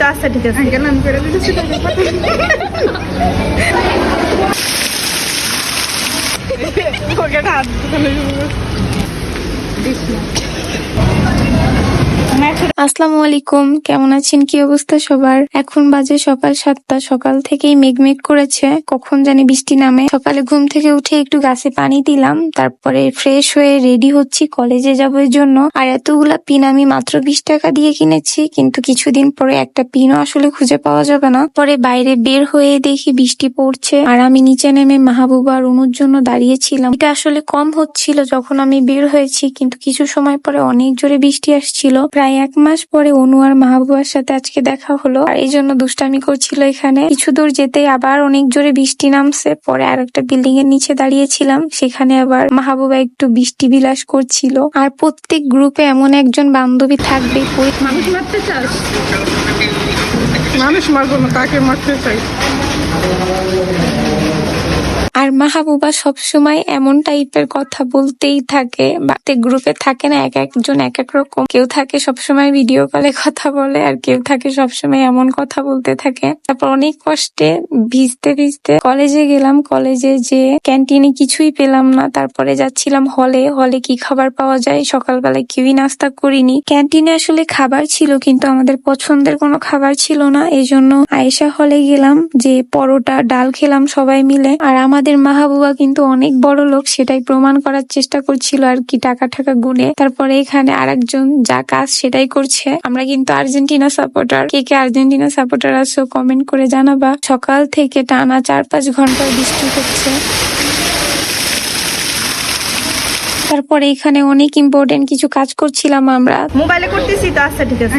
তো আচ্ছা ঠিক আছে হাত। আসসালামু আলাইকুম। কেমন আছেন? কি অবস্থা সবার? এখন বাজে সকাল সাতটা। সকাল থেকেই মেঘমেঘ করেছে। কখন জানি বৃষ্টি নামে। সকালে ঘুম থেকে উঠে একটু গাছে পানি দিলাম। তারপরে ফ্রেশ হয়ে রেডি হচ্ছি। কলেজে যাব এর জন্য। আর এতগুলা পিন আমি মাত্র বিশ টাকা দিয়ে কিনেছি। কিন্তু কিছুদিন পরে একটা পিনও আসলে খুঁজে পাওয়া যাবে না। পরে বাইরে বের হয়ে দেখি বৃষ্টি পড়ছে। আর আমি নিচে নেমে মাহবুবা আর অনুর জন্য দাঁড়িয়েছিলাম। এটা আসলে কম হচ্ছিল যখন আমি বের হয়েছি। কিন্তু কিছু সময় পরে অনেক জোরে বৃষ্টি আসছিল। প্রায় এক মাস পরে অনু আর মাহবুবার সাথে আজকে দেখা হলো। আর এই জন্য দুষ্টামি করছিল এখানে। কিছু দূর যেতে আবার অনেক জোরে বৃষ্টি নামছে। পরে আর একটা বিল্ডিং এর নিচে দাঁড়িয়েছিলাম। সেখানে আবার মাহবুবা একটু বৃষ্টি বিলাস করছিল। আর প্রত্যেক গ্রুপে এমন একজন বান্ধবী থাকবে। মানুষ মারতে চাস? মানুষ মারবো না, তাকে মারতে চাই। আর মাহবুবা সবসময় এমন টাইপের কথা বলতেই থাকে বাতে গ্রুপে থাকে না, এক একজন এক এক রকম। কেউ থাকে সবসময় ভিডিও কলে কথা বলে আর কেউ থাকে সবসময় এমন কথা বলতে থাকে। তারপর অনেক কষ্টে ভিজতে ভিজতে কলেজে গেলাম। কলেজে যে ক্যান্টিনে কিছুই পেলাম না। তারপরে যাচ্ছিলাম হলে হলে কি খাবার পাওয়া যায়? সকালবেলায় কেউই নাস্তা করিনি। ক্যান্টিনে আসলে খাবার ছিল, কিন্তু আমাদের পছন্দের কোনো খাবার ছিল না। এই জন্য আয়েশা হলে গেলাম, যে পরোটা, ডাল খেলাম সবাই মিলে। আর আমাদের মাহবুবা কিন্তু অনেক বড় লোক সেটাই প্রমাণ করার চেষ্টা করছিল আর কি টাকা টাকা গুনে। তারপরে এখানে আরেকজন যা কাজ সেটাই করছে। আমরা কিন্তু আর্জেন্টিনা সাপোর্টার কে কে আর্জেন্টিনা সাপোর্টার আছো কমেন্ট করে জানাবা। সকাল থেকে টানা চার পাঁচ ঘণ্টার বৃষ্টি হচ্ছে। তারপরে এখানে অনেক ইম্পর্টেন্ট কিছু কাজ করছিলাম আমরা। মোবাইলে করতেছি তো আচ্ছা ঠিক আছে।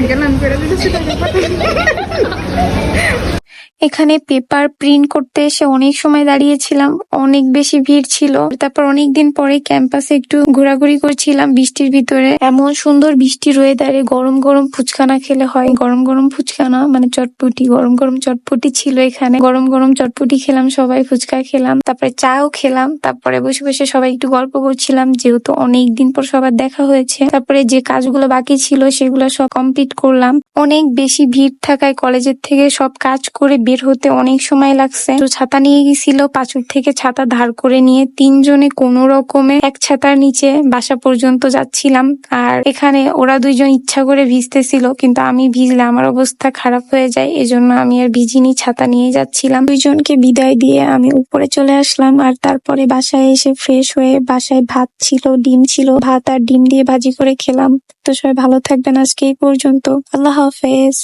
এখানে পেপার প্রিন্ট করতে এসে অনেক সময় দাঁড়িয়েছিলাম, অনেক বেশি ভিড় ছিল। তারপর অনেক দিন পরে ক্যাম্পাসে একটু ঘোরাঘুরি করছিলাম বৃষ্টির ভিতরে। এমন সুন্দর বৃষ্টি ওয়েদারে গরম গরম ফুচকানা খেলে হয়। গরম গরম ফুচকানা মানে চটপটি, গরম গরম চটপটি ছিল এখানে। গরম গরম চটপটি খেলাম, সবাই ফুচকা খেলাম, তারপরে চাও খেলাম, তারপরে বসে বসে সবাই একটু গল্প করছিলাম, যেহেতু অনেক দিন পর সবার দেখা হয়েছে। তারপরে যে কাজগুলো বাকি ছিল সেগুলো সব কমপ্লিট করলাম। অনেক বেশি ভিড় থাকায় কলেজের থেকে সব কাজ করে বের হতে অনেক সময় লাগছে। তো ছাতা নিয়ে গেছিল, পাঁচুর থেকে ছাতা ধার করে নিয়ে তিনজনে কোনো রকমে এক ছাতার নিচে বাসা পর্যন্ত যাচ্ছিলাম। আর এখানে ওরা দুইজন ইচ্ছা করে ভিজতেছিল, কিন্তু আমি ভিজলে আমার অবস্থা খারাপ হয়ে যায়, এজন্য আমি আর ভিজিনি, ছাতা নিয়ে যাচ্ছিলাম। দুইজনকে বিদায় দিয়ে আমি উপরে চলে আসলাম, আর তারপরে বাসায় এসে ফ্রেশ হয়ে বাসায় ভাত ছিল, ডিম ছিল, ভাত আর ডিম দিয়ে ভাজি করে খেলাম। তো সবাই ভালো থাকবেন আজকে এই পর্যন্ত। আল্লাহ হাফেজ।